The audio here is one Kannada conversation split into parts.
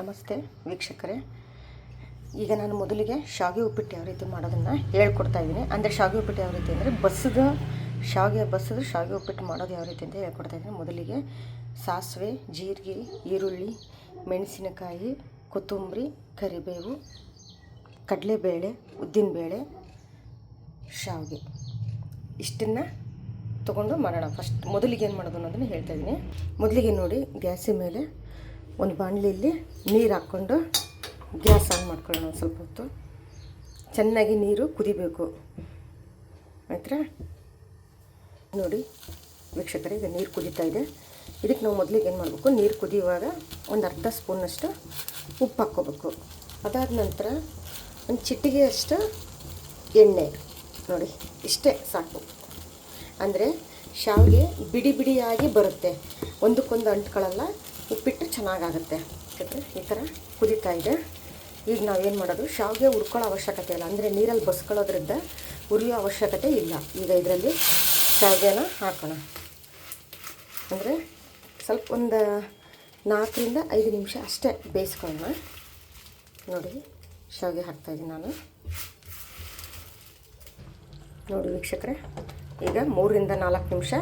ನಮಸ್ತೆ ವೀಕ್ಷಕರೇ. ಈಗ ನಾನು ಮೊದಲಿಗೆ ಶಾವಿಗೆ ಉಪ್ಪಿಟ್ಟು ಯಾವ ರೀತಿ ಮಾಡೋದನ್ನು ಹೇಳ್ಕೊಡ್ತಾ ಇದ್ದೀನಿ. ಅಂದರೆ ಶಾವಿಗೆ ಉಪ್ಪಿಟ್ಟು ಯಾವ ರೀತಿ ಅಂದರೆ ಬಸ್ಸದ ಶಾವಿಗೆ ಬಸ್ಸದ ಶಾವಿಗೆ ಉಪ್ಪಿಟ್ಟು ಮಾಡೋದು ಯಾವ ರೀತಿ ಅಂತ ಹೇಳ್ಕೊಡ್ತಾ ಇದ್ದೀನಿ. ಮೊದಲಿಗೆ ಸಾಸಿವೆ, ಜೀರಿಗೆ, ಈರುಳ್ಳಿ, ಮೆಣಸಿನಕಾಯಿ, ಕೊತ್ತಂಬರಿ, ಕರಿಬೇವು, ಕಡಲೆಬೇಳೆ, ಉದ್ದಿನಬೇಳೆ, ಶಾವಿಗೆ. ಇಷ್ಟನ್ನು ತೊಗೊಂಡು ಮಾಡೋಣ. ಫಸ್ಟ್ ಮೊದಲಿಗೆ ಏನು ಮಾಡೋದು ಅನ್ನೋದನ್ನು ಹೇಳ್ತಾ ಇದ್ದೀನಿ. ಮೊದಲಿಗೆ ನೋಡಿ ಗ್ಯಾಸಿನ ಮೇಲೆ ಒಂದು ಬಾಣಲಿಯಲ್ಲಿ ನೀರು ಹಾಕ್ಕೊಂಡು ಗ್ಯಾಸ್ ಆನ್ ಮಾಡ್ಕೊಳ್ಳೋಣ ಒಂದು ಸ್ವಲ್ಪ ಹೊತ್ತು. ಚೆನ್ನಾಗಿ ನೀರು ಕುದಿಬೇಕು. ಆಯ್ತಾ ನೋಡಿ ವೀಕ್ಷಕರೇ, ಈಗ ನೀರು ಕುದೀತಾ ಇದೆ. ಇದಕ್ಕೆ ನಾವು ಮೊದಲಿಗೆ ಏನು ಮಾಡಬೇಕು, ನೀರು ಕುದಿಯುವಾಗ ಒಂದು ಅರ್ಧ ಸ್ಪೂನಷ್ಟು ಉಪ್ಪು ಹಾಕ್ಕೋಬೇಕು. ಅದಾದ ನಂತರ ಒಂದು ಚಿಟಿಗೆಯಷ್ಟು ಎಣ್ಣೆ, ನೋಡಿ, ಇಷ್ಟೇ ಸಾಕು. ಅಂದರೆ ಶಾವಿಗೆ ಬಿಡಿ ಬಿಡಿಯಾಗಿ ಬರುತ್ತೆ. ಒಂದಕ್ಕೊಂದು ಅಂಟ್ಕೊಳ್ಳಲ್ಲ ಉಪ್ಪಿಟ್ಟು ಚೆನ್ನಾಗಾಗುತ್ತೆ. ಯಾಕಂದರೆ ಈ ಥರ ಕುದೀತಾ ಇದೆ. ಈಗ ನಾವೇನು ಮಾಡೋದು? ಶಾವಿಗೆ ಉರ್ಕೊಳ್ಳೋ ಅವಶ್ಯಕತೆ ಇಲ್ಲ. ಅಂದರೆ ನೀರಲ್ಲಿ ಬಸ್ಕೊಳ್ಳೋದ್ರಿಂದ ಉರಿಯೋ ಅವಶ್ಯಕತೆ ಇಲ್ಲ. ಈಗ ಇದರಲ್ಲಿ ಶಾವಿಗೆನ ಹಾಕೋಣ. ಅಂದರೆ ಸ್ವಲ್ಪ ಒಂದು ನಾಲ್ಕರಿಂದ ಐದು ನಿಮಿಷ ಅಷ್ಟೇ ಬೇಯಿಸ್ಕೊಳ್ಳೋಣ. ನೋಡಿ, ಶಾವಿಗೆ ಹಾಕ್ತಾಯಿದ್ದೀನಿ ನಾನು. ನೋಡಿ ವೀಕ್ಷಕರೇ, ಈಗ ಮೂರರಿಂದ ನಾಲ್ಕು ನಿಮಿಷ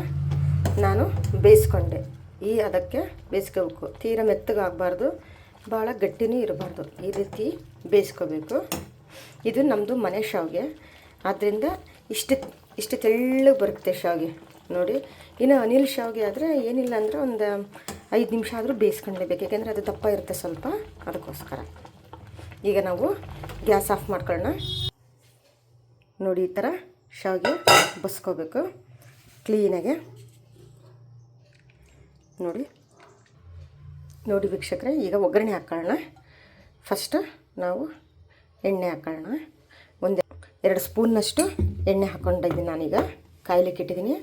ನಾನು ಬೇಯಿಸ್ಕೊಂಡೆ. ಈ ಅದಕ್ಕೆ ಬೇಯಿಸ್ಕೋಬೇಕು ತೀರ ಮೆತ್ತಗಾಗಬಾರ್ದು ಭಾಳ ಗಟ್ಟಿನೂ ಇರಬಾರ್ದು. ಈ ರೀತಿ ಬೇಯಿಸ್ಕೋಬೇಕು. ಇದು ನಮ್ಮದು ಮನೆ ಶಾವಿಗೆ. ಆದ್ದರಿಂದ ಇಷ್ಟು ಇಷ್ಟು ತೆಳ್ಳಗೆ ಬರುತ್ತೆ ಶಾವಿಗೆ. ನೋಡಿ, ಇನ್ನು ಅನಿಲ್ ಶಾವಿಗೆ ಆದರೆ ಏನಿಲ್ಲ ಅಂದರೆ ಒಂದು ಐದು ನಿಮಿಷ ಆದರೂ ಬೇಯಿಸ್ಕೊಳ್ಳೇಬೇಕು ಯಾಕೆಂದರೆ ಅದು ದಪ್ಪ ಇರುತ್ತೆ ಸ್ವಲ್ಪ. ಅದಕ್ಕೋಸ್ಕರ. ಈಗ ನಾವು ಗ್ಯಾಸ್ ಆಫ್ ಮಾಡ್ಕೊಳ್ಳೋಣ. ನೋಡಿ, ಈ ಥರ ಶಾವಿಗೆ ಬಸ್ಕೋಬೇಕು. ಕ್ಲೀನಾಗೆ. ನೋಡಿ. ನೋಡಿ ವೀಕ್ಷಕರೆ, ಈಗ ಒಗ್ಗರಣೆ ಹಾಕ್ಕೊಳ್ಳೋಣ ಫಸ್ಟ್ ನಾವು ಎಣ್ಣೆ ಹಾಕ್ಕೊಳ್ಳೋಣ ಒಂದು, ಎರಡು ಸ್ಪೂನ್ನಷ್ಟು ಎಣ್ಣೆ ಹಾಕ್ಕೊಂಡಿದ್ದೀನಿ ನಾನೀಗ. ಕಾಯ್ಲಿಕ್ಕೆ ಇಟ್ಟಿದ್ದೀನಿ.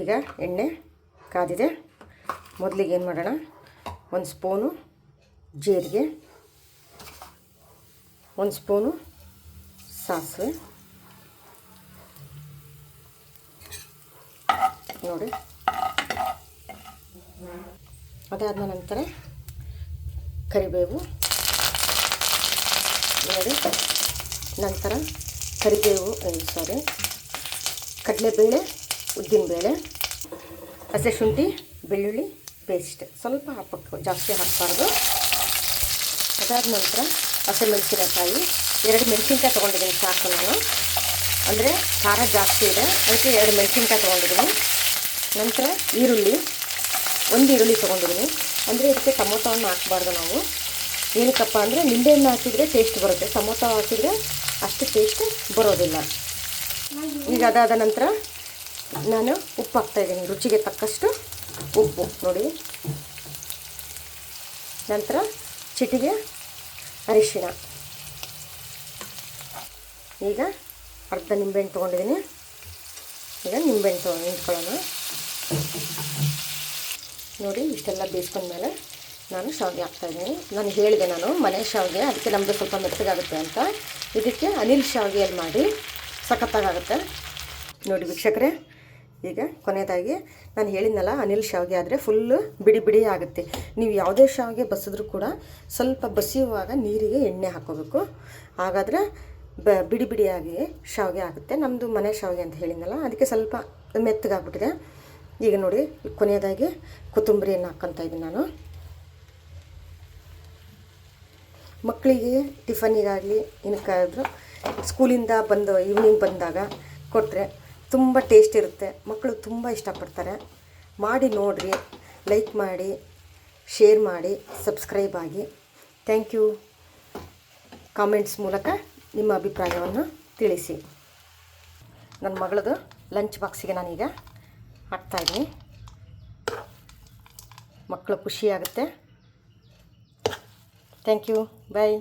ಈಗ ಎಣ್ಣೆ ಕಾದಿದೆ. ಮೊದಲಿಗೆ ಏನು ಮಾಡೋಣ? ಒಂದು ಸ್ಪೂನು ಜೀರಿಗೆ, ಒಂದು ಸ್ಪೂನು ಸಾಸಿವೆ. ನೋಡಿ. ಅದಾದ ನಂತರ ಕರಿಬೇವು. ನೋಡಿ ನಂತರ ಕರಿಬೇವು ಸಾರಿ. ಕಡಲೆಬೇಳೆ, ಉದ್ದಿನಬೇಳೆ ಹಸಿ ಶುಂಠಿ ಬೆಳ್ಳುಳ್ಳಿ ಪೇಸ್ಟ್. ಸ್ವಲ್ಪ ಹಾಕಬೇಕು, ಜಾಸ್ತಿ ಹಾಕಬಾರ್ದು. ಅದಾದ ನಂತರ ಹಸಿಮೆಣಸಿನಕಾಯಿ. ಎರಡು ಮೆಣಸಿನಕಾಯಿ ತೊಗೊಂಡಿದ್ದೀನಿ, ಸಾಕು ನಾನು. ಅಂದರೆ ಖಾರ ಜಾಸ್ತಿ ಇದೆ. ಅದಕ್ಕೆ ಎರಡು ಮೆಣಸಿನ್ಕಾಯಿ ತೊಗೊಂಡಿದ್ದೀನಿ. ನಂತರ ಈರುಳ್ಳಿ. ಒಂದು ಈರುಳ್ಳಿ ತೊಗೊಂಡಿದ್ದೀನಿ. ಅಂದರೆ ಇದಕ್ಕೆ ಟೊಮೊಟೊವನ್ನು ಹಾಕಬಾರ್ದು ನಾವು. ಏನಕ್ಕಪ್ಪ ಅಂದರೆ ನಿಂಬೆಹಣ್ಣು ಹಾಕಿದರೆ ಟೇಸ್ಟ್ ಬರುತ್ತೆ. ಟೊಮೊಟೊ ಹಾಕಿದರೆ ಅಷ್ಟು ಟೇಸ್ಟ್ ಬರೋದಿಲ್ಲ. ಈಗ ಅದಾದ ನಂತರ ನಾನು ಉಪ್ಪು ಹಾಕ್ತಾಯಿದ್ದೀನಿ ರುಚಿಗೆ ತಕ್ಕಷ್ಟು ಉಪ್ಪು. ನೋಡಿ. ನಂತರ ಚಿಟಿಗೆ ಅರಿಶಿಣ. ಈಗ ಅರ್ಧ ನಿಂಬೆಹಣ್ಣು ತೊಗೊಂಡಿದ್ದೀನಿ. ಈಗ ನಿಂಬೆಹಣ್ಣು ತೊಗೊಂಡು ನಿಂತ್ಕೊಳ್ಳೋಣ. ನೋಡಿ, ಇಷ್ಟೆಲ್ಲ ಬೇಯಿಸ್ಕೊಂಡ್ಮೇಲೆ ನಾನು ಶಾವಿಗೆ ಹಾಕ್ತಾಯಿದ್ದೀನಿ. ನಾನು ಹೇಳಿದೆ ನಾನು, ಮನೆ ಶಾವಿಗೆ ಅದಕ್ಕೆ ನಮ್ಮದು ಸ್ವಲ್ಪ ಮೆತ್ತಗಾಗುತ್ತೆ ಅಂತ. ಇದಕ್ಕೆ ಅನಿಲ್ ಶಾವಿಗೆಯಲ್ಲಿ ಮಾಡಿ ಸಖತ್ತಾಗುತ್ತೆ ನೋಡಿ ವೀಕ್ಷಕರೇ, ಈಗ ಕೊನೆಯದಾಗಿ ನಾನು ಹೇಳಿದ್ನಲ್ಲ, ಅನಿಲ್ ಶಾವಿಗೆ ಆದರೆ ಫುಲ್ಲು ಬಿಡಿ ಬಿಡಿ ಆಗುತ್ತೆ. ನೀವು ಯಾವುದೇ ಶಾವಿಗೆ ಬಸಿದ್ರೂ ಕೂಡ ಸ್ವಲ್ಪ ಬಸಿಯುವಾಗ ನೀರಿಗೆ ಎಣ್ಣೆ ಹಾಕೋಬೇಕು. ಹಾಗಾದರೆ ಬ, ಬಿಡಿ ಬಿಡಿಯಾಗಿ ಶಾವಿಗೆ ಆಗುತ್ತೆ. ನಮ್ಮದು ಮನೆ ಶಾವಿಗೆ ಅಂತ ಹೇಳಿದ್ನಲ್ಲ, ಅದಕ್ಕೆ ಸ್ವಲ್ಪ ಮೆತ್ತಗಾಗ್ಬಿಟ್ಟಿದೆ. ಈಗ ನೋಡಿ ಕೊನೆಯದಾಗಿ ಕೊತ್ತಂಬರಿಯನ್ನು ಹಾಕ್ಕೊತಾ ಇದ್ದೀನಿ ನಾನು. ಮಕ್ಕಳಿಗೆ ಟಿಫನ್ನಿಗಾಗಲಿ ಏನಕ್ಕಾದರೂ ಸ್ಕೂಲಿಂದ ಬಂದು ಈವ್ನಿಂಗ್ ಬಂದಾಗ ಕೊಟ್ಟರೆ ತುಂಬ ಟೇಸ್ಟ್ ಇರುತ್ತೆ. ಮಕ್ಕಳು ತುಂಬ ಇಷ್ಟಪಡ್ತಾರೆ. ಮಾಡಿ ನೋಡಿರಿ ಲೈಕ್ ಮಾಡಿ ಶೇರ್ ಮಾಡಿ ಸಬ್ಸ್ಕ್ರೈಬ್ ಆಗಿ. ಥ್ಯಾಂಕ್ ಯು ಕಾಮೆಂಟ್ಸ್ ಮೂಲಕ ನಿಮ್ಮ ಅಭಿಪ್ರಾಯವನ್ನು ತಿಳಿಸಿ. ನನ್ನ ಮಗಳದು ಲಂಚ್ ಬಾಕ್ಸಿಗೆ ನಾನೀಗ ಹಾಕ್ತಾಯಿದ್ದೀನಿ ಮಕ್ಕಳು ಖುಷಿಯಾಗುತ್ತೆ ಥ್ಯಾಂಕ್ ಯು ಬಾಯ್